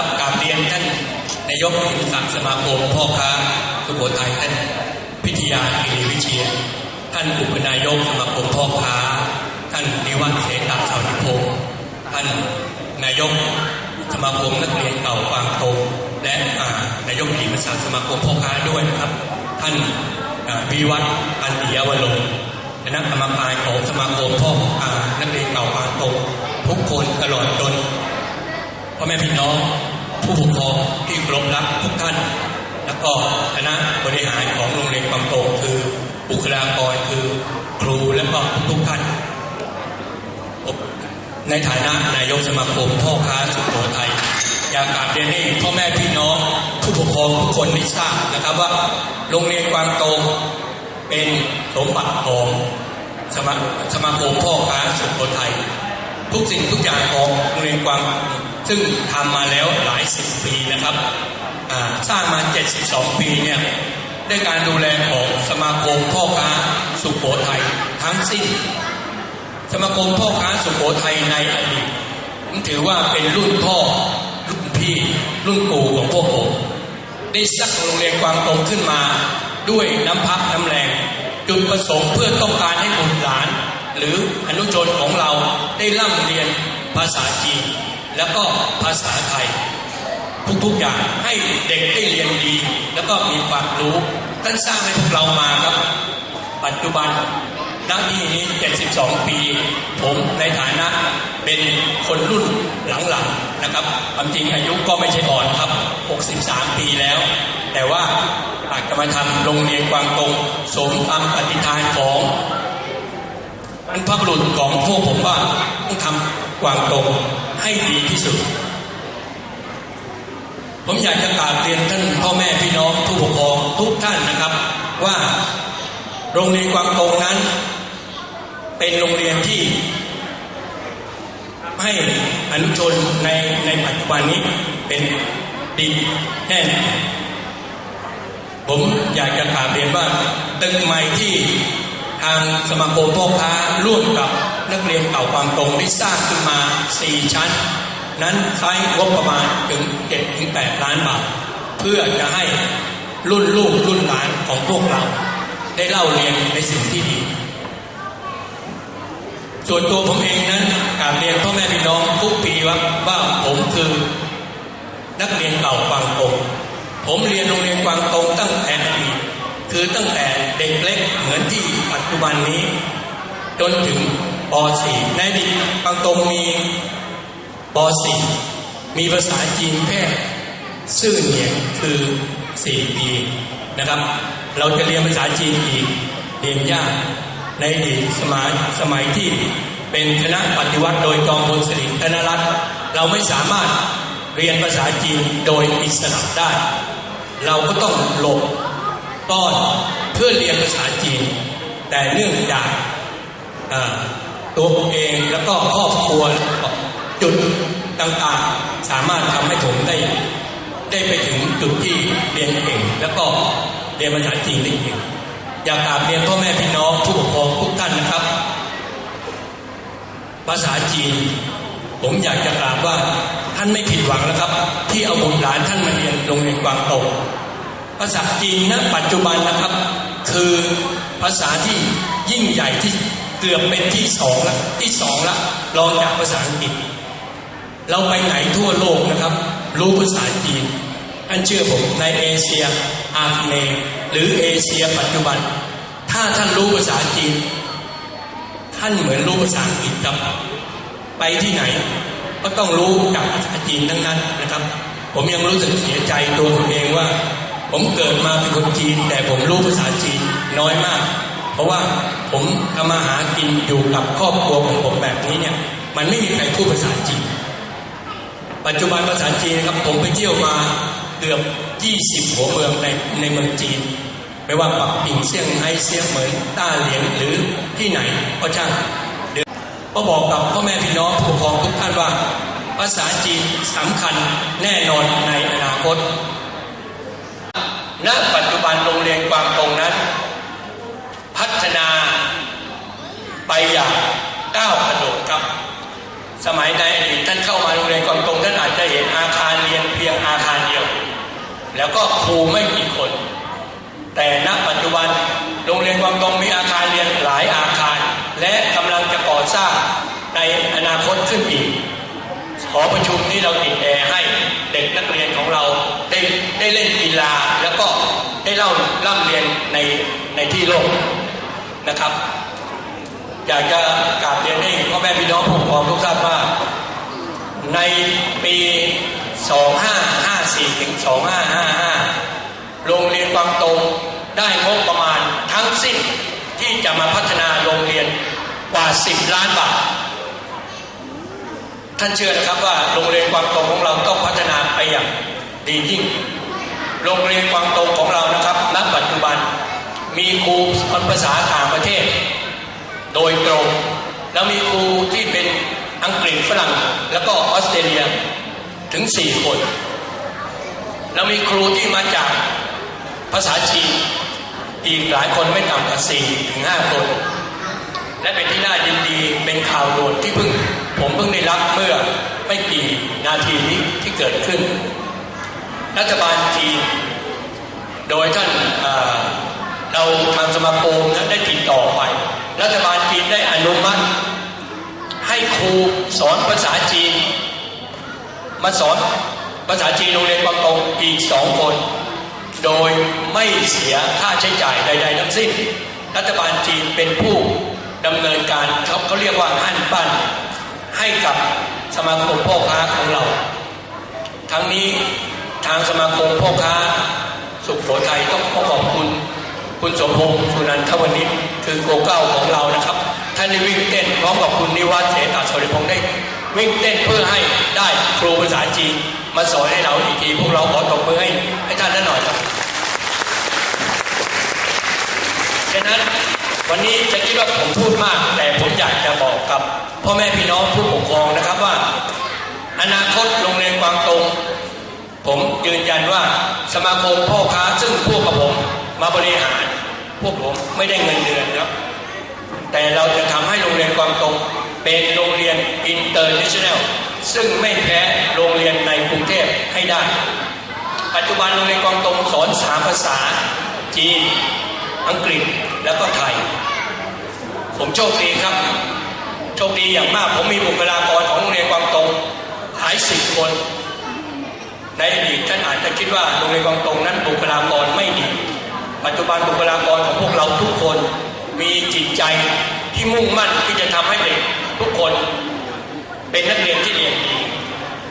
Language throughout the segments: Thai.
ครับกราบเรียนท่านนายกอินสักดิ์สมาคมพ่อค้าสุโขทัยท่านพิทยากิริวิเชียท่านอุปนายกสมาคมพ่อค้า ท่านนิวัฒน์เสตาสาวนิพงศ์ท่านนายกสมาคมนักเรียนเก่าบางโตและอ่านายกหญิงประสาสมาคมพ่อค้าด้วยนะครับ ท่านวิวัฒน์อันติยวโรจน์คณะกรรมการของสมาคมพ่อค้านักเรียนเก่าบางโตทุกคนตลอดจนพ่อแม่พี่น้อง ผู้ปกครองที่ครพรักทุกท่าน แล้วก็คณะบริหารของโรงเรียนบางโตคือบุคลากรคือครูและก็ทุกท่าน ในฐานะนายกสมาคมพ่อค้าสุโขทัยอยากกราบเรียนให้พ่อแม่พี่น้องผู้ปกครองทุกคนได้ทราบนะครับว่าโรงเรียนกวางโตเป็นสมบัติของสมาสมาคมพ่อค้าสุโขทัยทุกสิ่งทุกอย่างของโรงเรียนกวาง ซึ่งทำมาแล้วหลายสิบปีนะครับสร้างมา 72 ปีเนี่ยด้วยการดูแลของสมาคมพ่อค้าสุโขทัยทั้งสิ้น สมาคมพ่อค้าสุโขทัยในอดีตผมถือว่าเป็นรุ่นพ่อรุ่นพี่รุ่นปู่ของพวกผมได้สร้างโรงเรียนกวางตงขึ้นมา ด้วยน้ำพักน้ำแรงจุดประสงค์เพื่อต้องการให้บุตรหลาน หรืออนุชนของเราได้ร่ำเรียนภาษาจีน แล้วก็ภาษาไทย ทุกๆอย่างให้เด็กได้เรียนดี แล้วก็มีความรู้ท่านสร้างให้พวกเรามาครับ ปัจจุบันณที่นี้ 72 ปี ผมในฐานะเป็นคนรุ่นหลังๆนะครับความจริงอายุก็ไม่ใช่อ่อนครับ 63 ปีแล้ว แต่ว่าอาจจะมาทำโรงเรียนกวางตงสมตามปฏิทานของบรรพบุรุษของพวกผมว่าต้องทำกวางตง ให้ดีที่สุด ผมอยากจะกราบเรียนท่านพ่อแม่พี่น้องผู้ปกครองทุกท่านนะครับ ว่าโรงเรียนกวางตรงนั้น เป็นโรงเรียนที่ ให้อนุชนในในปัจจุบันนี้เป็นดีแน่นผมอยากจะกราบเรียนว่าตึกใหม่ที่ทางสมาคมพ่อค้าร่วมกับ นักเรียนเก่าบางตรงได้สร้างขึ้นมา 4 ชั้น นั้นใช้งบประมาณถึง7ถึง8ล้านบาท เพื่อจะให้รุ่นลูกรุ่นหลานของพวกเรา ได้เล่าเรียนในสิ่งที่ดี ส่วนตัวผมเองนั้นกาบเรียนพ่อแม่พี่น้องทุกปีว่าว่าผมคือนักเรียนเก่ากวางตงผมเรียนโรงเรียนกวางตงตั้งแต่อดีตคือตั้งแต่เด็กเล็กเหมือนที่ปัจจุบันนี้ จนถึง ป .4 ในอดีตกวางตรงมีป .4 มีภาษาจีนแค่ซื่อเหนียงคือ 4 ปีนะครับ เราจะเรียนภาษาจีนอีกเรียนยากในอดีตสมัยสมัยที่เป็นคณะปฏิวัติโดยจอมพลสฤษดิ์ธนรัตน์เราไม่สามารถเรียนภาษาจีนโดยอิสระได้ เราก็ต้องหลบต้อนเพื่อเรียนภาษาจีน แต่เนื่องจาก ตัวผมเองแล้วก็ครอบครัวจุดต่างๆ สามารถทำให้ผมได้ ได้ไปถึงจุดที่เรียนเก่งแล้วก็เรียนภาษาจีนได้เก่งอยากกราบเรียนพ่อแม่พี่น้องผู้ปกครองทุกท่านนะครับ ภาษาจีน ผมอยากจะกราบว่าท่านไม่ผิดหวังแล้วครับ ที่เอาบุตรหลานท่านมาเรียนโรงเรียนกวางโตงภาษาจีนณปัจจุบันนะครับ คือภาษาที่ยิ่งใหญ่ที่ เกือบเป็นที่สองละที่สองละรองจากภาษาอังกฤษ เราไปไหนทั่วโลกนะครับ รู้ภาษาจีนอันเชื่อผมในเอเชียอาคเนหรือเอเชียปัจจุบัน ถ้าท่านรู้ภาษาจีน ท่านเหมือนรู้ภาษาอังกฤษครับ ไปที่ไหน ก็ต้องรู้จากภาษาจีนทั้งนั้นนะครับ ผมยังรู้สึกเสียใจตัวผมเองว่า ผมเกิดมาเป็นคนจีน แต่ผมรู้ภาษาจีนน้อยมาก เพราะว่า ผมทำมาหากินอยู่กับครอบครัวของผมแบบนี้เนี่ย มันไม่มีใครพูดภาษาจีน ปัจจุบันภาษาจีนนะครับผมไปเที่ยวมาเกือบ 20 หัวเมืองในในเมืองจีน ไม่ว่าปักกิ่งเซี่ยงไฮ้เซี่ยงเหมินต้าเหลียงหรือที่ไหนก็ช่างเดี๋ยวก็บอกกับพ่อแม่พี่น้องผู้ปกครองทุกท่านว่า ภาษาจีนสำคัญแน่นอนในอนาคตณปัจจุ ไปอย่างก้าวกระโดดครับ สมัยในอดีตท่านเข้ามาโรงเรียนกวางตงท่านอาจจะเห็นอาคารเรียนแแล้วก็ครูไม่กี่คน แต่ณปัจจุบันโรงเรียนวังตรงมีอาคารเรียนหลายอาคาร และกำลังจะก่อสร้างในอนาคตขึ้นอีกหอประชุมนี้เราติดแอร์ให้เด็กนักเรียนของเราได้ได้เล่นกีฬาแล้วก็ได้เล่าร่ำเรียนในในที่โล่งนะครับ อยากจะกราบเรียนให้พ่อแม่พี่น้องผู้ปกครองทุกท่านว่า ในปี 2554 ถึง 2555 โรงเรียนกวางตงได้งบประมาณทั้งสิ้นที่จะมาพัฒนาโรงเรียนกว่า 10 ล้านบาท ท่านเชื่อนะครับว่าโรงเรียนกวางตงของเราต้องพัฒนาไปอย่างดียิ่ง โรงเรียนกวางตงของเรานะครับณปัจจุบันมีครูสอนภาษาต่างประเทศ โดยตรง แล้วมีครูที่เป็นอังกฤษฝรั่ง แล้วก็ออสเตรเลียถึง4คน แล้วมีครูที่มาจากภาษาจีนอีกหลายคนไม่ต่ำกว่า4ถึง5คน และเป็นที่น่ายินดีเป็นข่าวด่วนที่เพิ่งผมเพิ่งได้รับเมื่อไม่กี่นาทีนี้ที่เกิดขึ้น รัฐบาลจีน โดยท่านเอ่อเราทางสมาคมนะได้ติดต่อไป รัฐบาลจี อนุมัติ ให้ครูสอนภาษาจีน มาสอนภาษาจีนโรงเรียนบางตงอีกสองคน โดยไม่เสียค่าใช้จ่ายใด ๆ ทั้งสิ้น รัฐบาลจีนเป็นผู้ดำเนินการเขาเขาเรียกว่าหั่นปั้น ให้กับสมาคมพ่อค้าของเรา ทั้งนี้ทางสมาคมพ่อค้าสุขโขทัยต้องขอขอบคุณ คุณสมพงษ์สุนันทวณิชคือโกเก้าของเรานะครับ ท่านได้วิ่งเต้นพร้อมกับคุณนิวัฒน์เสตาสริพงษ์ได้ วิ่งเต้นเพื่อให้ได้ครูภาษาจีนมาสอนให้เราอีกทีพวกเราขอตบมือให้ให้ท่านนั้นหน่อยครับฉะนั้นวันนี้จะคิดว่าผมพูดมาก แต่ผมอยากจะบอกกับพ่อแม่พี่น้องผู้ปกครองนะครับว่า อนาคตโรงเรียนกวางตงผมยืนยันว่าสมาคมพ่อค้าซึ่งพวกกับผมมาบริหาร พวกผมไม่ได้เงินเดือนครับ แต่เราจะทำให้โรงเรียนกวางตงเป็นโรงเรียนอินเตอร์เนชั่นแนลซึ่งไม่แพ้โรงเรียนในกรุงเทพให้ได้ ปัจจุบันโรงเรียนกวางตงสอนสามภาษา จีน อังกฤษแล้วก็ไทย ผมโชคดีครับ โชคดีอย่างมากผมมีบุคลากรของโรงเรียนกวางตงหลายสิบคน ในอดีตท่านอาจจะคิดว่าโรงเรียนกวางตงนั้นบุคลากรไม่ดี ปัจจุบันบุคลากรของพวกเราทุกคน มีจิตใจที่มุ่งมั่นที่จะทำให้เด็กทุกคนเป็นนักเรียนที่เรียนดี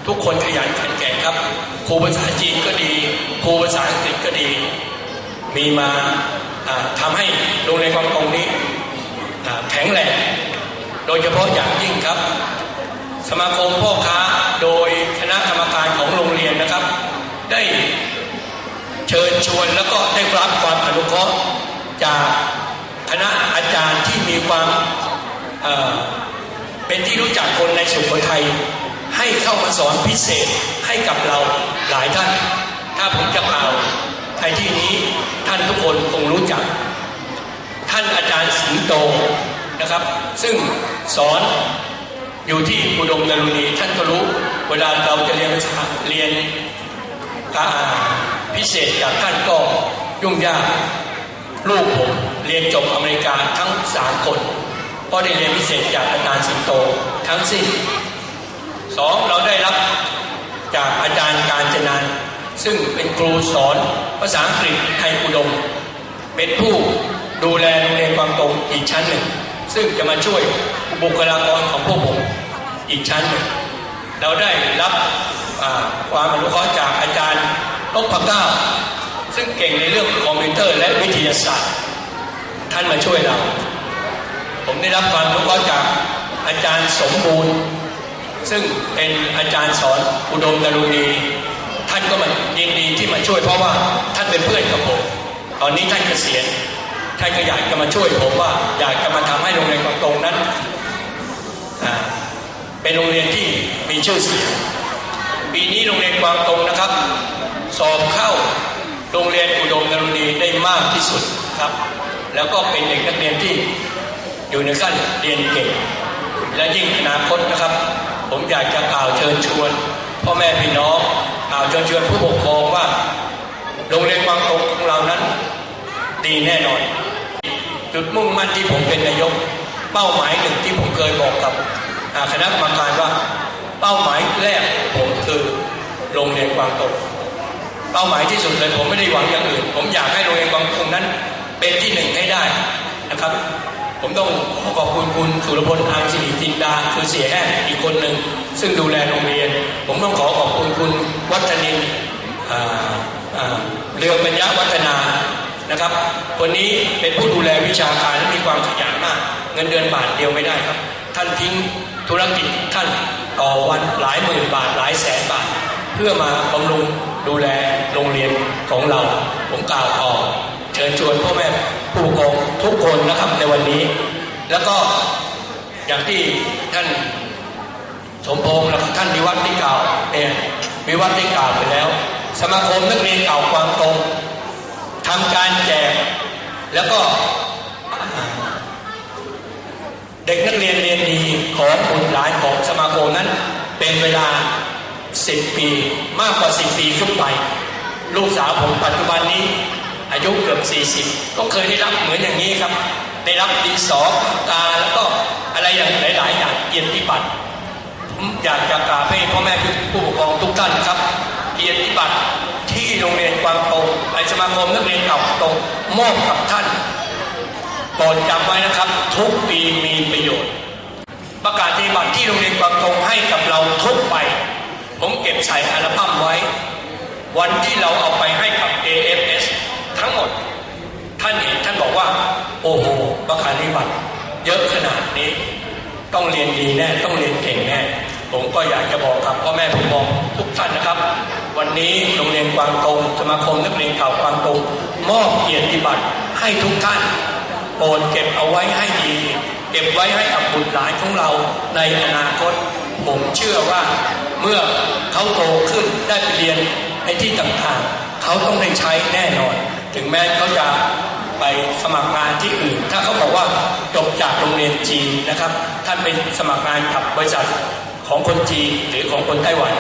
ทุกคนขยันขันแข็งครับ ครูภาษาจีนก็ดี ครูภาษาอังกฤษก็ดี มีมาทำาให้โรงเรียนกวางตงนี้แข็งแรงโดยเฉพาะอย่างยิ่งครับ สมาคมพ่อค้าโดยคณะกรรมการของโรงเรียนนะครับ ได้เชิญชวนแล้วก็ได้รับความอนุเคราะห์จาก คณะอาจารย์ที่มีความเเป็นที่รู้จักคนในสุโขทัยให้เข้ามาสอนพิเศษให้กับเราหลายท่าน ถ้าผมจะกล่าวในที่นี้ท่านทุกคนคงรู้จัก ท่านอาจารย์สิงโตนะครับ ซึ่งสอนอยู่ที่อุดมดารุณีท่านก็รู้ เวลาเราจะเรียนภาษาเรียนการพิเศษจากท่านก็ยุ่งยากลูกผม เรียนจบอเมริกาทั้งสามคนก็ได้เรียนพิเศษจากอาจารย์สิงโตทั้งสิ้นสองเราได้รับจากอาจารย์การจนานซึ่งเป็นครูสอนภาษาอังกฤษไทยอุดม เป็นผู้ดูแลโรงเรียนความตรงอีกชั้นหนึ่ง ซึ่งจะมาช่วยบุคลากรของพวกผมอีกชั้นหนึ่งเราได้รับอ่าความอนุเคราะห์จากอาจารย์นพเก้าซึ่งเก่งในเรื่องคอมพิวเตอร์และวิทยาศาสตร์ ท่านมาช่วยเรา ผมได้รับความอนุเคราะห์จากอาจารย์สมบูรณ์ ซึ่งเป็นอาจารย์สอนอุดมดารุณีท่านก็มายินดีที่มาช่วยเพราะว่าท่านเป็นเพื่อนกับผม ตอนนี้ท่านเกษียณท่านก็อยากจะมาช่วยผมว่า อยากจะมาทำให้โรงเรียนกวางตรงนั้น เป็นโรงเรียนที่มีชื่อเสียงปีนี้โรงเรียนกวางตรงนะครับ สอบเข้าโรงเรียนอุดมดารุณีได้มากที่สุดครับ แล้วก็เป็นเด็กนักเรียนที่อยู่ในขั้นเรียนเก่ง และยิ่งอนาคตนะครับ ผมอยากจะกล่าวเชิญชวนพ่อแม่พี่น้องกล่าวเชิญชวนผู้ปกครองว่า โรงเรียนกวางตงของเรานั้น ดีแน่นอน จุดมุ่งมั่นที่ผมเป็นนายก เป้าหมายหนึ่งที่ผมเคยบอกกับคณะกรรมการว่า เป้าหมายแรกผมคือโรงเรียนกวางตงเป้าหมายที่สุดเลยผมไม่ได้หวังอย่างอื่น ผมอยากให้โรงเรียนกวางตงนั้น เป็นที่หนึ่งให้ได้นะครับ ผมต้องขอขอบคุณคุณสุรพลอังสิริจินดาคือเสียแห้งอีกคนหนึ่งซึ่งดูแลโรงเรียน ผมต้องขอขอบคุณคุณวัฒนินเรืองปัญญาวัฒนานะครับ คนนี้เป็นผู้ดูแลวิชาการและมีความขยันมาก เงินเดือนบาทเดียวไม่ได้ครับ ท่านทิ้งธุรกิจท่านต่อวันหลายหมื่นบาทหลายแสนบาท เพื่อมาบำรุงดูแลโรงเรียนของเรา ผมกล่าวออ เชิญชวนพ่อแม่ผู้ปกครองทุกคนนะครับในวันนี้ แล้วก็อย่างที่ท่านสมพงษ์และท่านวิวัฒน์ได้กล่าวเนี่ยวิวัฒน์ได้กล่าวไปแล้ว สมาคมนักเรียนเก่าความตรงทำการแจกแล้วก็เด็กนักเรียนเรียนดีของบุตรหลานของสมาคมนั้นเป็นเวลา 10 ปีมากกว่า 10 ปีขึ้นไป ลูกสาวผมปัจจุบันนี้ อายุเกือบ 40 ก็เคยได้รับเหมือนอย่างนี้ครับ ได้รับดีสอปาแล้วก็อะไรอย่างหลาย ๆ อย่างเกียรติบัตรผมอยากจะกราบให้พ่อแม่ผู้ปกครองทุกท่านครับเกียรติบัตรที่โรงเรียนกวางตงไอสมาคมนักเรียนเก่าตรงมอบกับท่านโปรดจำไว้นะครับ ทุกปีมีประโยชน์ ประกาศนียบัตรที่โรงเรียนกวางตงให้กับเราทุกใบผมเก็บใส่อัลบั้มไว้ วันที่เราเอาไปให้กับ AFS ทั้งหมด ท่านเห็นท่านบอกว่า โอ้โหประกาศนียบัตรเยอะข นี้ ต้องเรียนดีแน่ต้องเรียนเก่งแน่ผมก็อยากจะบอกกับพ่อแม่ผู้ปกครองทุกท่านนะครับ วันนี้โรงเรียนกวางตงสมาคมนักเรียนเก่ากวางตงมอบเกียรติบัตรให้ทุกท่านโปรดเก็บเอาไว้ให้ดีเก็บไว้ให้กับบุตรหลานของเราในอนาคต ผมเชื่อว่าเมื่อเขาโตขึ้นได้ไปเรียนในที่ต่างๆ เขาต้องได้ใช้แน่นอน ถึงแม้เขาจะ ไปสมัครงานที่อื่น ถ้าเขาบอกว่าจบจากโรงเรียนจีนนะครับ ท่านไปสมัครงานกับบริษัทของคนจีนหรือของคนไต้หวัน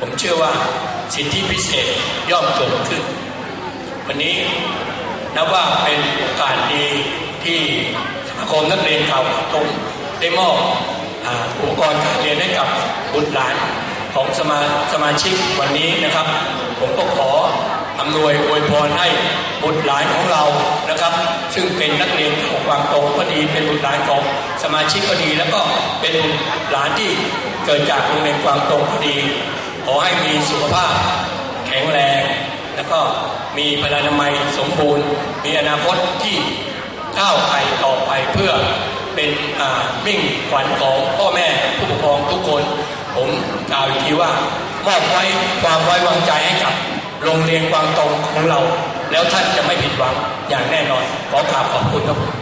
ผมเชื่อว่าสิทธิพิเศษย่อมเกิดขึ้น วันนี้นับว่าเป็นโอกาสดีที่สมาคมนักเรียนข่าวตรงได้มอบอาอุปกรณ์การเรียนให้กับบุตรหลานของสมาสมาชิกวันนี้นะครับ ผมก็ขอ อำนวยอวยพรให้บุตรหลานของเรานะครับ ซึ่งเป็นนักเรียนของวางตรงก็ดีเป็นบุตรหลานของสมาชิกก็ดี แล้วก็เป็นบุตรหลานที่เกิดจากโรงเรียนกวางตรงก็ดี ขอให้มีสุขภาพแข็งแรง แล้วก็มีพลานามัยสมบูรณ์ มีอนาคตที่ก้าวไปต่อไปเพื่อเป็นมิ่งขวัญของพ่อแม่ผู้ปกครองทุกคน ผมกล่าวอีกทีว่ามอบไว้ความไว้วางใจให้กับ โรงเรียนความตรงของเรา แล้วท่านจะไม่ผิดหวังอย่างแน่นอน ขอกราบขอบคุณครับผม